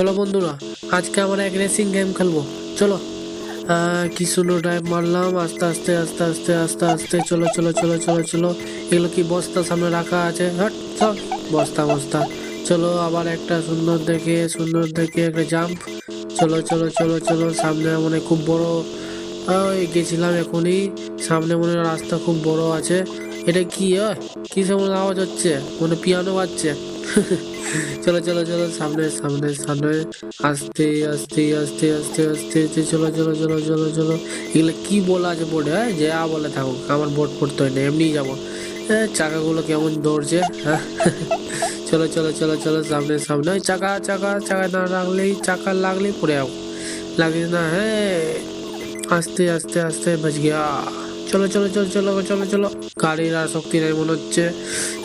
চলো বন্ধুরা, আজকে আমরা এক রেসিং গেম খেলব। চলো। কি সুন্দর ড্রাইভ মারলাম, আস্তে আস্তে আস্তে আস্তে আস্তে আস্তে, চলো চলো চলো চলো চলো। এগুলো কি বস্তা সামনে রাখা আছে? হট সব বস্তা বস্তা। চলো, আবার একটা সুন্দর দেখে সুন্দর দেখে একটা জাম্প চলো চলো চলো চলো, সামনে মানে খুব বড় গেছিলাম এখনই। সামনে মনে রাস্তা খুব বড় আছে। এটা কি কি সময় আওয়াজ হচ্ছে? মানে পিয়ানো বাজছে। চলো চলো চলো, সামনে সামনে সামনে। আস্তে আস্তে আস্তে আস্তে আস্তে আস্তে, চলো চলো চলো চলো চলো। এগুলো কি বলা আছে বোর্ডে হ্যাঁ যে আ বলে থাকুক, আমার বোর্ড পড়তে হয় না এমনিই যাব। হ্যাঁ চাকাগুলো কেমন দৌড়ছে হ্যাঁ? চলো চলো চলো চলো, সামনে সামনে। চাকা চাকা চাকা না লাগলেই, চাকা লাগলেই পড়ে যাব। লাগে না হ্যাঁ। আস্তে আস্তে আস্তে বাজ গিয়া চলো চলো চলো চলো চলো চলো গাড়ির আর শক্তি নেই মনে হচ্ছে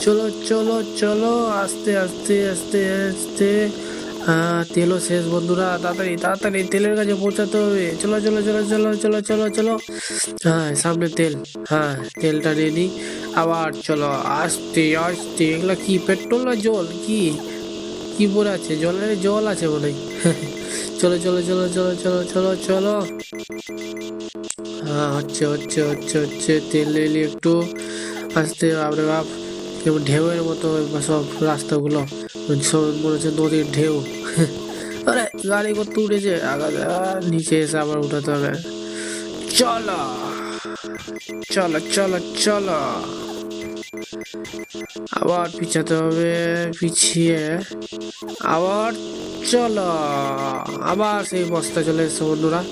চলো চলো চলো আস্তে আস্তে আস্তে আস্তে হ্যাঁ তেলও শেষ বন্ধুরা তাড়াতাড়ি তাড়াতাড়ি তেলের কাছে পৌঁছাতে হবে চলো চলো চলো চলো চলো চলো চলো হ্যাঁ সামনে তেল হ্যাঁ তেলটা নিয়ে নিই আবার চলো আস্তে আস্তে এগুলো কি পেট্রোল না জল কি কি পরে আছে? জলের জল আছে হয় চলো চলো চলো চলো চলো চলো চলো। হ্যাঁ হচ্ছে হচ্ছে হচ্ছে হচ্ছে তেল এলি একটু। আস্তে বাপরে বাপ কেমন ঢেউয়ের মতো সব রাস্তাগুলো। সব মনে হচ্ছে নদীর ঢেউ। আরে গাড়ি করতে উঠেছে? আহ, নিচে এসে আবার উঠাতে হবে। চলো চলো চলো চলো। আবার পিছাতে হবে, পিছিয়ে। আবার চলো। আবার সেই বস্তা চলে এসছে বন্ধুরা।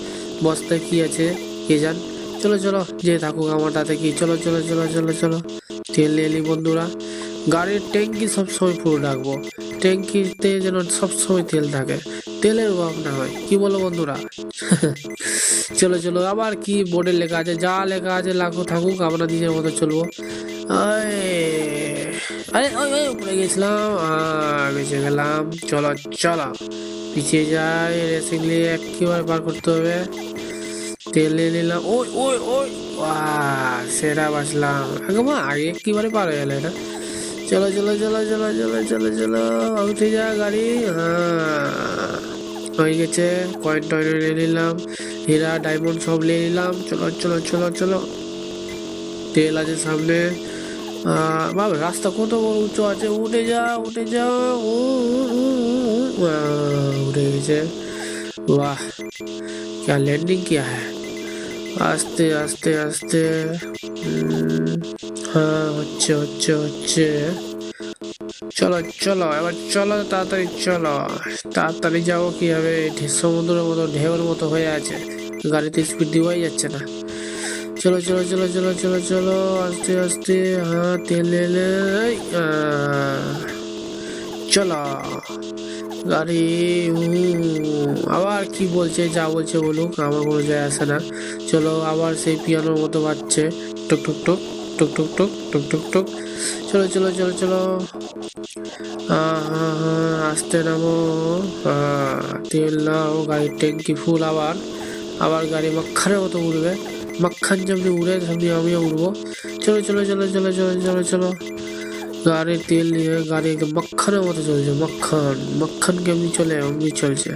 বস্তায় কি আছে কে জান? চলো চলো যে থাকুক আমার তাতে কি। চলো চলো চলো চলো চলো। তেল এলি বন্ধুরা। গাড়ির ট্যাঙ্কি সবসময় ফুল রাখব। ট্যাঙ্কিতে যেন সবসময় তেল থাকে। তেলের অভাব না হয়। কি বলো বন্ধুরা? চলো চলো, আবার কি বোর্ডে লেখা আছে? যা লেখা আছে লাখো থাকুক, আমরা নিজের মতো চলবো। আরে, ওই উপরে গেছিলাম বেঁচে গেলাম। চলো চলো। পিছিয়ে যাই, রেসিং নিয়ে একেবারে পার করতে হবে। তেল নিয়ে নিলাম। ওই ওই ওই সেরা বাঁচলাম। আগে মা, আগে একেবারে পার হয়ে গেলে না চলো চলো চলো চলো চলো চলো চলো উঠে যা, গাড়ি। হ্যাঁ। হয়ে গেছে কয়েন টয়েন নিয়ে নিলাম হীরা ডায়মন্ড সব নিয়ে নিলাম চলো চলো চলো চলো তেল আছে সামনে আহ, বাবা রাস্তা কত বড় উঁচু আছে উঠে যা উঠে যা উ, উ, উ, উ, উ, আহ, উঠে গেছে वाह क्या लैंडिंग किया है আস্তে আস্তে আস্তে উম, হ্যাঁ হচ্ছে হচ্ছে হচ্ছে চলো চলো, এবার চলো তাড়াতাড়ি চলো। তাড়াতাড়ি যাব কি হবে ঢে- সমুদ্রের মতো ঢেউর মতো হয়ে আছে। গাড়িতে স্পিড দেওয়াই যাচ্ছে না। চলো চলো চলো চলো চলো চলো, আস্তে আস্তে হ্যাঁ তেল এলে চলো। গাড়ি আবার কি বলছে, যা বলছে বলুক, আমার কোনো যায় আসে না। চলো, আবার সেই পিয়ানোর মতো বাজছে। টুক টুক টুক। টুক টুক টুক টুক টুক টুক চলো চলো চলো চলো হ্যাঁ, হ্যাঁ, আস্তে নামো তেল নাও গাড়ির ট্যাঙ্কি ফুল আবার আবার গাড়ি মাখানের মতো উড়বে মাখান যেমনি উড়ে তেমনি আমিও উড়বো চলো চলো চলো চলো চলো চলো চলো গাড়ির তেল নিয়ে গাড়ি মাখানের মতো চলছে মাখান মাখান কেমনি চলে অমনি চলছে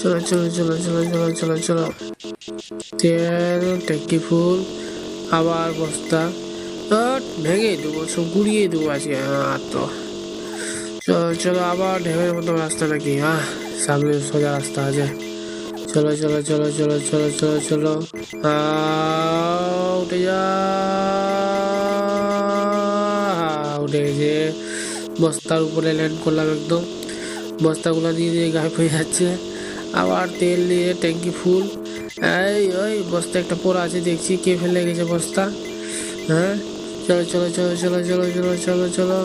চলো চলো চলো চলো চলো চলো চলো তেল ট্যাঙ্কি ফুল আবার বস্তা ভেঙে দেবো, সব গুড়িয়ে দেবো আজকে আর তো। চলো আবার ঢেউয়ের মতো রাস্তা নাকি হ্যাঁ সামনে সোজা রাস্তা আছে। চলো চলো চলো চলো চলো চলো চলো উঠে যা, উঠে গেছে। বস্তার উপরে ল্যান্ড করলাম একদম। বস্তাগুলো দিয়ে দিয়ে গায়ে হয়ে যাচ্ছে। আবার তেল দিয়ে ট্যাঙ্কি ফুল। এই, ওই বস্তা একটা পড়া আছে, দেখছি কে ফেলে গেছে বস্তা। হ্যাঁ চলো চলো চলো চলো চলো চলো চলো চলো।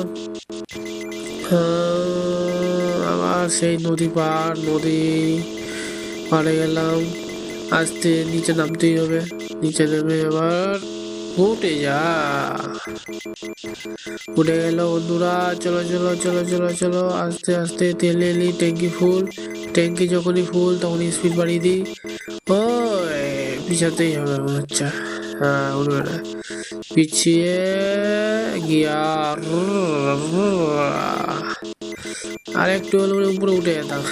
আবার সেই নদী পার, নদী পাড়ে গেলাম। আস্তে নিচে নামতেই হবে। নিচে নেমে আবার উঠে যা। উঠে গেল বন্ধুরা। চলো চলো চলো চলো চলো। আস্তে আস্তে তেল এলি ট্যাঙ্কি ফুল। ট্যাঙ্কি যখনই ফুল, তখনই স্পিড বাড়িয়ে দিই। ও পিছাতেই হবে মনে হচ্ছে। হ্যাঁ উঠবে না। পিছিয়ে গিয়ার আর একটু হলে উপরে উঠে যেতাম।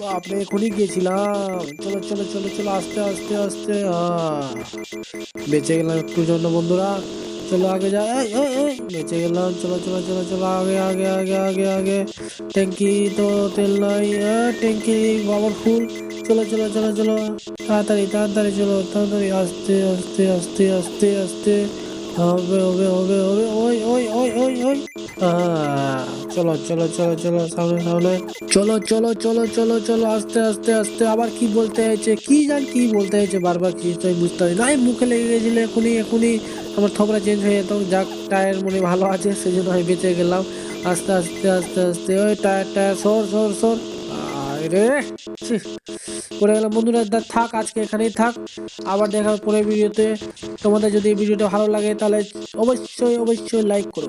বাপরে, এখনই গেছিলাম। চলো চলো চলো চলো, আস্তে আস্তে আস্তে বেঁচে গেলাম একটু জন্য বন্ধুরা। চলো আগে যা বেঁচে গেলাম চলো চলো চলো চলো আগে আগে আগে আগে আগে ট্যাঙ্কি তো তেল নাই ট্যাঙ্কি বাবার ফুল চলো চলো চলো চলো তাড়াতাড়ি তাড়াতাড়ি চলো তাড়াতাড়ি আস্তে আস্তে আস্তে আস্তে আস্তে হবে হবে হবে হবে ওই ওই ওই ওই ওই চলো চলো চলো চলো সামনে সামনে। চলো চলো চলো চলো চলো আস্তে আস্তে আস্তে। আবার কি বলতে হয়েছে কি জান কি বলতে হয়েছে বারবার কি আমি বুঝতে পারি না। এই মুখে লেগে গেছিল এখনই এখনই। আমার থবরা চেঞ্জ হয়ে যেত। যাক টায়ার মনে ভালো আছে সেই জন্য আমি বেঁচে গেলাম। আস্তে আস্তে আস্তে আস্তে। ওই টায়ার টায়ার সর সর সর। ছি, পড়ে গেলাম। বন্ধুরা থাক আজকে এখানেই থাক। আবার দেখা পরের ভিডিওতে। তোমাদের যদি ভিডিওটা ভালো লাগে তাহলে অবশ্যই অবশ্যই লাইক করো।